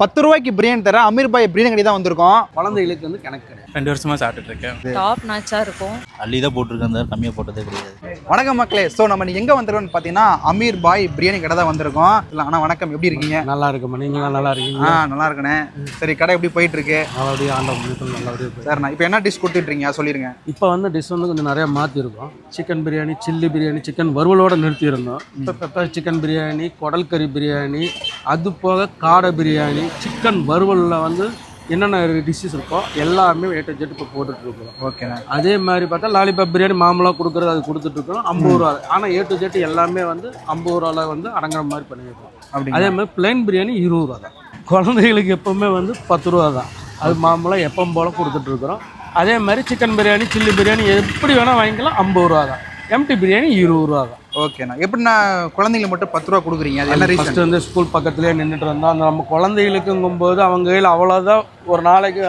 பத்து ரூபாய்க்கு பிரியாணி தர அமீர் பாய் பிரியாணி கடை தான் வந்திருக்கோம். குழந்தைகளுக்கு வந்து கணக்கு கிடையாது ரெண்டு வருஷமா சாப்பிட்டுட்டு இருக்கேன். டாப் நாச்சா இருக்கும். அள்ளி தான் போட்டிருக்கேன் அந்த கம்மியாக போட்டதே கிடையாது. வணக்கம் மக்களே. ஸோ நம்ம எங்க வந்திருக்கோம்னு பார்த்தீங்கன்னா அமீர் பாய் பிரியாணி கடை தான் வந்திருக்கோம். இல்லை ஆனால் வணக்கம். எப்படி இருக்கீங்க? நல்லா இருக்குமா நீங்களாம் நல்லா ஆ இருக்கீங்க நல்லா இருக்கண்ணே. சரி கடை எப்படி போயிட்டு இருக்கு நல்லபடியாக ஆண்டவன் புண்ணியத்தில் நல்லபடியாக போய் சரிண்ணா. இப்போ என்ன டிஷ் கொடுத்துட்டு இருக்கீங்க சொல்லிருங்க. இப்போ வந்து டிஷ் வந்து கொஞ்சம் நிறைய மாற்றிருக்கோம் chicken biryani chilli biryani chicken வறுவலோட நிறுத்தியிருந்தோம். இப்போ பெப்பர் சிக்கன் பிரியாணி குடல் கறி பிரியாணி அது போக காடை பிரியாணி சிக்கன் வறுவலில் வந்து என்னென்ன டிஷ்ஷஸ் இருக்கோ எல்லாமே ஏட்ட ஜெட் இப்போ போட்டுட்ருக்கோம் ஓகேண்ணா அதே மாதிரி பார்த்தா லாலிபாப் பிரியாணி மாமூலாக கொடுக்குறது அது கொடுத்துட்ருக்கோம் ஐம்பது ரூபா. ஆனால் ஏ டு ஜெட் எல்லாமே வந்து ஐம்பது ரூபாவில் வந்து அடங்குற மாதிரி பண்ணியிருக்கோம். அப்படிங்களா? அதே மாதிரி பிளைன் பிரியாணி இருபது ரூபா தான். குழந்தைகளுக்கு எப்பவுமே வந்து பத்து ரூபா தான். அது மாமூலாக எப்பவும் போல் கொடுத்துட்ருக்குறோம். அதே மாதிரி சிக்கன் பிரியாணி சில்லி பிரியாணி எப்படி வேணால் வாங்கிக்கலாம் ஐம்பது ரூபா தான். எம்டி பிரியாணி இருபது ரூபா தான். ஓகேண்ணா. எப்படிண்ணா குழந்தைங்களுக்கு மட்டும் பத்து ரூபா கொடுக்குறீங்க? அது என்ன ரீசன் வந்து ஸ்கூல் பக்கத்துலேயே நின்றுட்டு இருந்தோம் அந்த நம்ம குழந்தைகளுக்குங்கும்போது அவங்க கையில் அவ்வளோதான் ஒரு நாளைக்கு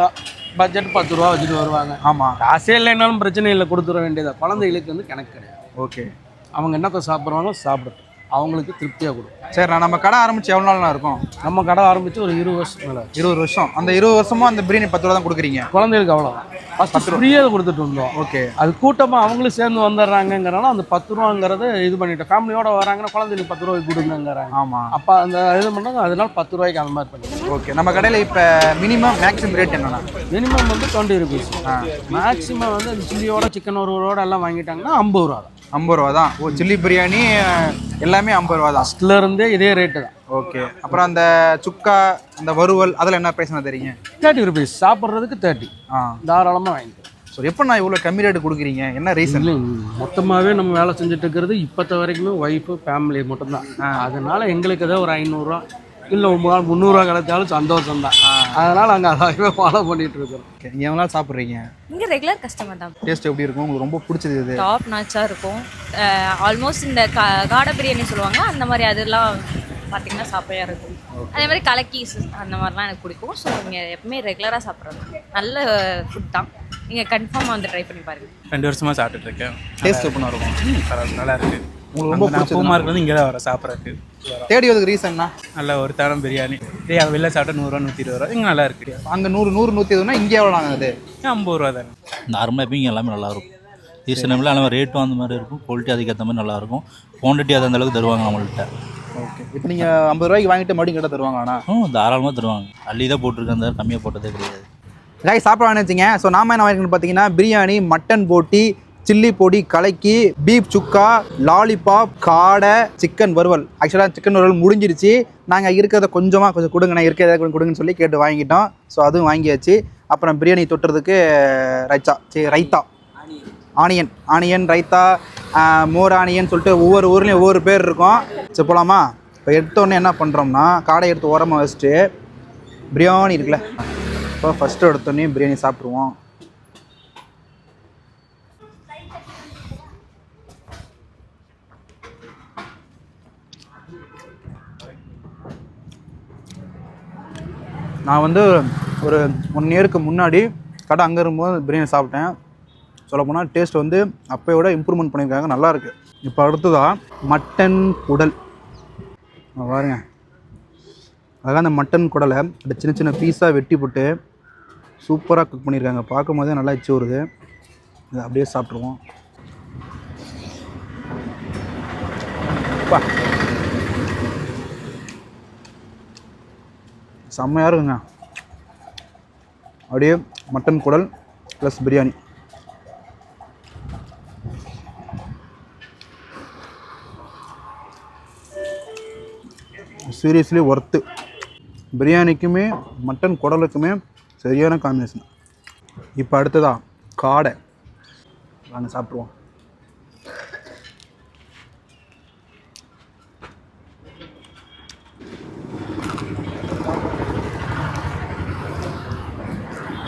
பட்ஜெட் பத்து ரூபா வச்சுட்டு வருவாங்க. ஆமா. காசே இல்லைனாலும் பிரச்சனை இல்லை கொடுத்துட வேண்டியதா. குழந்தைகளுக்கு வந்து கணக்கு கிடையாது. ஓகே. அவங்க என்னத்தை சாப்பிட்றாங்களோ சாப்பிடட்டும். அவங்களுக்கு திருப்தியாக கொடுக்கும் சரிண்ணா நம்ம கடை ஆரம்பிச்சு எவ்வளோ நாள்ண்ணா இருக்கும்? நம்ம கடை ஆரம்பித்து ஒரு இருபது வருஷம் மேலே. இருபது வருஷம். அந்த இருபது வருஷமா அந்த பிரியாணி பத்து ரூபா தான் கொடுக்குறீங்க? குழந்தைகளுக்கு அவ்வளோதான் ஃபஸ்ட்டு ஃப்ரீயாக கொடுத்துட்டு இருந்தோம் ஓகே. அது கூட்டமாக அவங்களும் சேர்ந்து வந்துடுறாங்கங்கிறனால அந்த பத்து ரூபாங்கிறத இது பண்ணிட்டோம். ஃபேமிலியோட வராங்கன்னா குழந்தைகளுக்கு பத்து ரூபாய்க்கு கொடுங்கங்கிறாங்க. ஆமா. அப்போ அந்த இது பண்ணாங்க அதனால பத்து ரூபாய்க்கு அந்த மாதிரி பண்ணிட்டோம். ஓகே. நம்ம கடையில் இப்போ மினிமம் மேக்ஸிமம் ரேட் என்னண்ணா? மினிமம் வந்து டுவெண்ட்டி ருபீஸ் மேக்ஸிமம் வந்து சில்லியோட சிக்கன் ஒருவரோட எல்லாம் வாங்கிட்டாங்கன்னா ஐம்பது ரூபா தான். ஐம்பது ரூபா தான். ஓ சில்லி பிரியாணி எல்லாமே ஐம்பது ரூபா தான் ஃபஸ்ட்டில் இருந்தே இதே ரேட்டு தான். ஓகே அப்புறம் அந்த சுக்கா அந்த வறுவல் அதில் என்ன பேசினா தெரியுங்க? தேர்ட்டி ருபீஸ் சாப்பிட்றதுக்கு தேர்ட்டி ஆ. தாராளமாக வாங்கிக்கலாம். ஸோ எப்போ நான் இவ்வளோ கம்மி ரேட்டு கொடுக்குறீங்க? என்ன ரீசன் மொத்தமாகவே நம்ம வேலை செஞ்சுட்டு இருக்கிறது இப்போத்த வரைக்குமே ஒய்ஃபு ஃபேமிலி மட்டும்தான். அதனால எங்களுக்கு ஏதோ ஒரு ஐநூறுரூவா இல்லை முந்நூறுரூவா கிடைச்சாலும் சந்தோஷம் தான் அதனால் நாங்கள் அதாகவே ஃபாலோ பண்ணிட்டு இருக்கிறோம் எவ்வளோ சாப்பிட்றீங்க? இங்க ரெகுலர் கஸ்டமர் தான். டேஸ்ட் எப்படி இருக்கும்? உங்களுக்கு ரொம்ப பிடிச்சது இது டாப் நாச்சா இருக்கும். ஆல்மோஸ்ட் இந்த கா காடை பிரியாணி சொல்லுவாங்க அந்த மாதிரி அதெல்லாம் பார்த்தீங்கன்னா சாப்பிடையா இருக்கும். அதே மாதிரி கலக்கி அந்த மாதிரிலாம் எனக்கு பிடிக்கும். ஸோ நீங்கள் எப்பவுமே ரெகுலராக சாப்பிட்றது. நல்ல ஃபுட் தான். நீங்கள் கன்ஃபார்மாக வந்து ட்ரை பண்ணி பாருங்க. ரெண்டு வருஷமா சாப்பிட்டுட்டு இருக்கேன். டேஸ்ட் எப்படின்னா இருக்கும். நல்லா இருக்கு. உங்களுக்கு ரொம்ப பிடிச்சது பூமா இருக்கிறது இங்கே தான் வர சாப்பிட்றதுக்கு. தேடி வரதுக்கு ரீசன்னா? நல்ல ஒரு தரம் பிரியாணி. இதே வெளில சாப்பிட்டா நூறுரூவா நூற்றி இருபது ரூபா இங்கே நல்லா இருக்கு அங்கே நூறு நூறு நூற்றி எதுனா இங்கே எவ்வளோ ஆகுது? ஏன் ஐம்பது ரூபா தானே. நார்மலாக எப்பயும் எல்லாமே நல்லா இருக்கும். ரீசனபிளாக நம்ம ரேட்டும் அந்த மாதிரி இருக்கும். குவாலிட்டி அதுக்கேற்ற மாதிரி நல்லா இருக்கும். குவான்டிட்டி அது அந்த அளவுக்கு தருவாங்க நம்மள்கிட்ட ஓகே இப்போ நீங்கள் ஐம்பது ரூபாய்க்கு வாங்கிட்டு மறுபடியும் கடை தருவாங்க ஆனால் ம் தாராளமாக தருவாங்க. அள்ளி தான் போட்டிருக்கேன் அந்த கம்மியாக போட்டதே கிடையாது. காய் சாப்பிட வச்சுங்க ஸோ நாம என்ன வாங்கிருக்கோம்னு பார்த்தீங்கன்னா பிரியாணி மட்டன் போட்டி சில்லி பொடி கலக்கி பீப் சுக்கா லாலிபாப் காடை சிக்கன் வறுவல். ஆக்சுவலாக சிக்கன் வறுவல் முடிஞ்சிருச்சு. நாங்கள் இருக்கிறத கொஞ்சமாக கொஞ்சம் கொடுங்கண்ணே இருக்கிறத கொஞ்சம் கொடுங்கன்னு சொல்லி கேட்டு வாங்கிட்டோம். ஸோ அதுவும் வாங்கியாச்சு. அப்புறம் பிரியாணி தொட்டுறதுக்கு ரைத்தா சரி ரைத்தா. ஆனியன் ஆனியன் ரைத்தா மோர் ஆனியன் சொல்லிட்டு ஒவ்வொரு ஊர்லேயும் ஒவ்வொரு பேர் இருக்கும். சரி போகலாமா இப்போ எடுத்தோடனே என்ன பண்ணுறோம்னா காடை எடுத்து ஓரமாக வச்சுட்டு பிரியாணி இருக்குல்ல இப்போ ஃபஸ்ட்டு எடுத்தோடனே பிரியாணி சாப்பிட்ருவோம் நான் வந்து ஒரு ஒன் இயருக்கு முன்னாடி கடை அங்கே இருக்கும்போது பிரியாணி சாப்பிட்டேன். சொல்லப்போனால் டேஸ்ட் வந்து அப்போயோட இம்ப்ரூவ்மெண்ட் பண்ணியிருக்காங்க நல்லாயிருக்கு இப்போ அடுத்ததாக மட்டன் குடல். பாருங்க. அழகாக அந்த மட்டன் குடலை அந்த சின்ன சின்ன பீஸாக வெட்டி போட்டு சூப்பராக குக் பண்ணியிருக்காங்க. பார்க்கும் போதே நல்லா எச்சு வருது இதை அப்படியே சாப்பிட்ருவோம் செம்மையாக இருக்குங்க. அப்படியே மட்டன் குடல் ப்ளஸ் பிரியாணி. சீரியஸ்லி ஒர்த்து பிரியாணிக்குமே மட்டன் குடலுக்குமே சரியான காம்பினேஷன் இப்போ அடுத்ததா காடை. நாங்கள் சாப்பிட்ருவோம்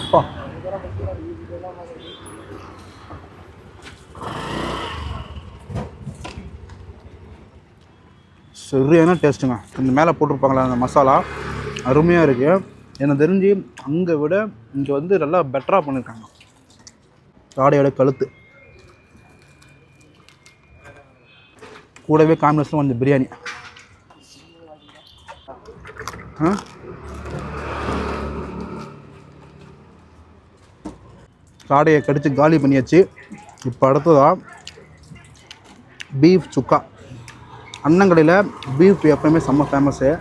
அப்பா. சரியான டேஸ்ட்டுங்க. இந்த மேலே போட்டிருப்பாங்களா அந்த மசாலா. அருமையாக இருக்குது எனக்கு தெரிஞ்சு அங்கே விட இங்கே வந்து நல்லா பெட்டராக பண்ணியிருக்காங்க காடையோட கழுத்து. கூடவே காம்பினேஷன் வந்து பிரியாணி. ஆ? காடையை கடித்து காலி பண்ணியாச்சு. இப்போ அடுத்ததாக பீஃப் சுக்கா. அண்ணங்கடையில் பீஃப் எப்பவுமே செம்ம ஃபேமஸ்ஸு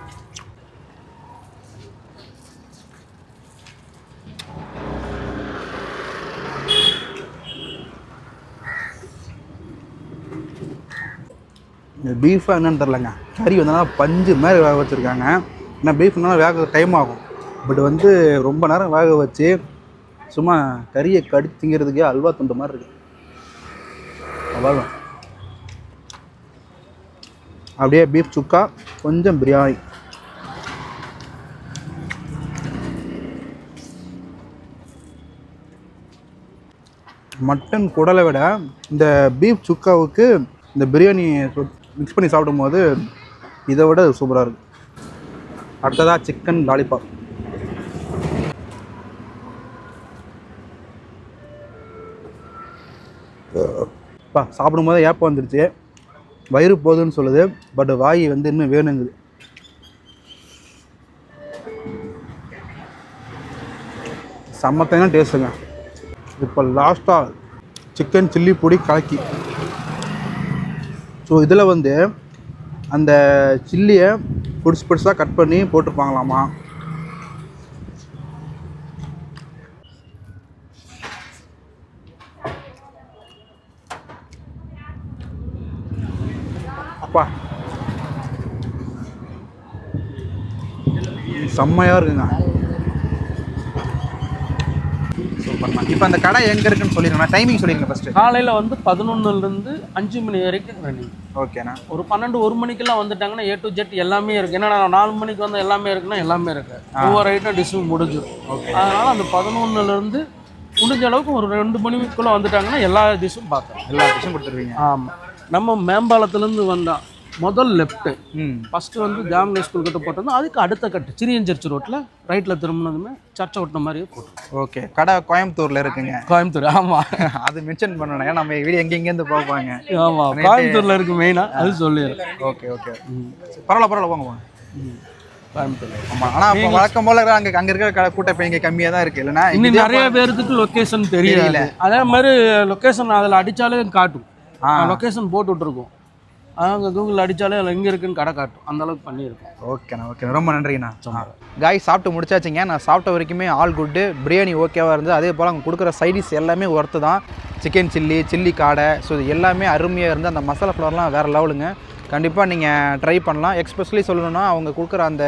இந்த பீஃபாக என்னன்னு தெரிலங்க கறி வந்தனால பஞ்சு மாதிரி வேக வச்சுருக்காங்க. ஏன்னா பீஃப்னால வேக டைம் ஆகும். பட் வந்து ரொம்ப நேரம் வேக வச்சு சும்மா கறியை கடி திங்கிறதுக்கே அல்வா துண்டு மாதிரி இருக்கு. அவ்வளோ அப்படியே பீஃப் சுக்கா கொஞ்சம் பிரியாணி. மட்டன் குடலை விட இந்த பீஃப் சுக்காவுக்கு இந்த பிரியாணி மிக்ஸ் பண்ணி சாப்பிடும்போது இதை விட சூப்பராக இருக்குது அடுத்ததாக சிக்கன் லாலிபாப் பா சாப்பிடும்போது ஏப்பம் வந்துருச்சு. வயிறு போகுதுன்னு சொல்லுது. பட் வாய் வந்து இன்னும் வேணுங்குது. செம்மத்தான டேஸ்ட்டுங்க இப்போ லாஸ்ட்டாக சிக்கன் சில்லி பொடி கலக்கி. ஸோ இதில் வந்து அந்த சில்லியை பொடிசு பொடிசாக கட் பண்ணி போட்டிருப்பாங்களாமா அப்பா. செம்மையாக இருக்குங்க. சூப்பர்ண்ணா இப்போ அந்த கடை எங்கே இருக்குன்னு சொல்லிடுங்க. டைமிங் சொல்லிடுங்க ஃபஸ்ட்டு காலையில் வந்து பதினொன்னுலேருந்து அஞ்சு மணி வரைக்கும் ரன்னிங் ஓகேண்ணா ஒரு பன்னெண்டு ஒரு மணிக்கெல்லாம் வந்துட்டாங்கன்னா ஏ டு ஜெட் எல்லாமே இருக்கு. ஏன்னா நாலு மணிக்கு வந்து எல்லாமே இருக்குன்னா எல்லாமே இருக்கு. ஒவ்வொரு ஐட்டம் டிஷ்ஷும் முடிஞ்சிடும் அதனால அந்த பதினொன்னுல இருந்து முடிஞ்ச அளவுக்கு ஒரு ரெண்டு மணிக்குள்ள வந்துட்டாங்கன்னா எல்லா டிஷ்ஷும் பார்த்தோம் எல்லா டிஷ்ஷும் கொடுத்துருவீங்க. ஆமாம் நம்ம மேம்பாலத்துலேருந்து வந்தோம் முதல் லெஃப்ட்டு ம். ஃபஸ்ட்டு வந்து ஜாமினி ஸ்கூல் கிட்ட போட்டிருந்தோம் அதுக்கு அடுத்த கட்டு சர்ச் ரோட்டில் ரைட்டில் திரும்பினதுமே சர்ச்சை ஒட்டின மாதிரியே போட்டுருக்கோம். ஓகே கடை கோயம்புத்தூரில் இருக்குங்க. கோயம்புத்தூர் ஆமாம் அது மென்ஷன் பண்ணணும். ஏன்னா நம்ம வீடு எங்கெங்கேருந்து பார்ப்பாங்க. ஆமாம் கோயம்புத்தூரில் இருக்கு மெயினாக அது சொல்லிடுறேன். ஓகே ஓகே பரவாயில்ல பரவாயில்ல போங்க போங்க. கோயம்புத்தூர். ஆமாம் ஆனால் இப்போ வழக்கம் போல அங்கே அங்கே இருக்கிற கடை கூட்டம் இப்போ இங்கே கம்மியாக தான் இருக்குது இல்லைன்னா இன்னும் நிறைய பேர்த்துக்கு லொக்கேஷன் தெரியல. அதே மாதிரி லொக்கேஷன் அதில் அடித்தாலே காட்டும். லொக்கேஷன் போட்டு விட்ருக்கோம் அங்கே கூகுள் அடித்தாலே அதில் எங்கே இருக்குன்னு கடை காட்டும். அந்த அளவுக்கு பண்ணியிருக்கோம். ஓகேண்ணா ஓகேண்ணா. ரொம்ப நன்றிண்ணா. காய் சாப்பிட்டு முடிச்சாச்சுங்க. நான் சாப்பிட்ட வரைக்குமே ஆல் குட்டு பிரியாணி ஓகேவாக இருந்தது. அதே போல் அவங்க கொடுக்குற சைடிஸ் எல்லாமே ஒர்த்து தான். சிக்கன் சில்லி சில்லி காடை. ஸோ இது எல்லாமே அருமையாக இருந்து அந்த மசாலா ஃப்ளவர்லாம் வேறு லெவலுங்க கண்டிப்பாக நீங்கள் ட்ரை பண்ணலாம். எக்ஸ்பெஷலி சொல்லணும்னா அவங்க கொடுக்குற அந்த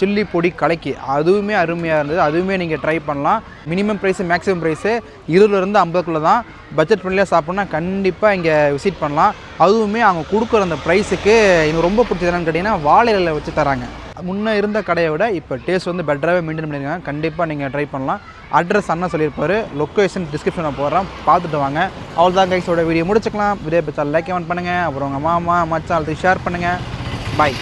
சில்லி பொடி கலக்கி அதுவுமே அருமையாக இருந்தது. அதுவுமே நீங்கள் ட்ரை பண்ணலாம். மினிமம் ப்ரைஸு மேக்ஸிமம் ப்ரைஸு இருபதுலேருந்து ஐம்பதுக்குள்ளே தான் பட்ஜெட் ஃப்ரெண்ட்லியாக சாப்பிட்னா கண்டிப்பாக இங்கே விசிட் பண்ணலாம். அதுவுமே அவங்க கொடுக்குற அந்த ப்ரைஸுக்கு எனக்கு ரொம்ப பிடிச்சது என்னன்னு கேட்டிங்கன்னா வாழை இலையில் வச்சு தராங்க முன்னே இருந்த கடையை விட இப்போ டேஸ்ட் வந்து பெட்டராகவே மெயின்டைன் பண்ணியிருக்காங்க. கண்டிப்பாக நீங்கள் ட்ரை பண்ணலாம். அட்ரஸ் அண்ணா சொல்லியிருப்பார். லொக்கேஷன் டிஸ்கிரிப்ஷனில் போடுறேன். பார்த்துட்டு வாங்க. அவ்வளோதான் கைஸோட வீடியோ முடிச்சுக்கலாம். வீடியோ பிடிச்சா லைக் கமெண்ட் பண்ணுங்கள் அப்புறம் உங்கள் மாமா மச்சான் ஷேர் பண்ணுங்கள் பாய்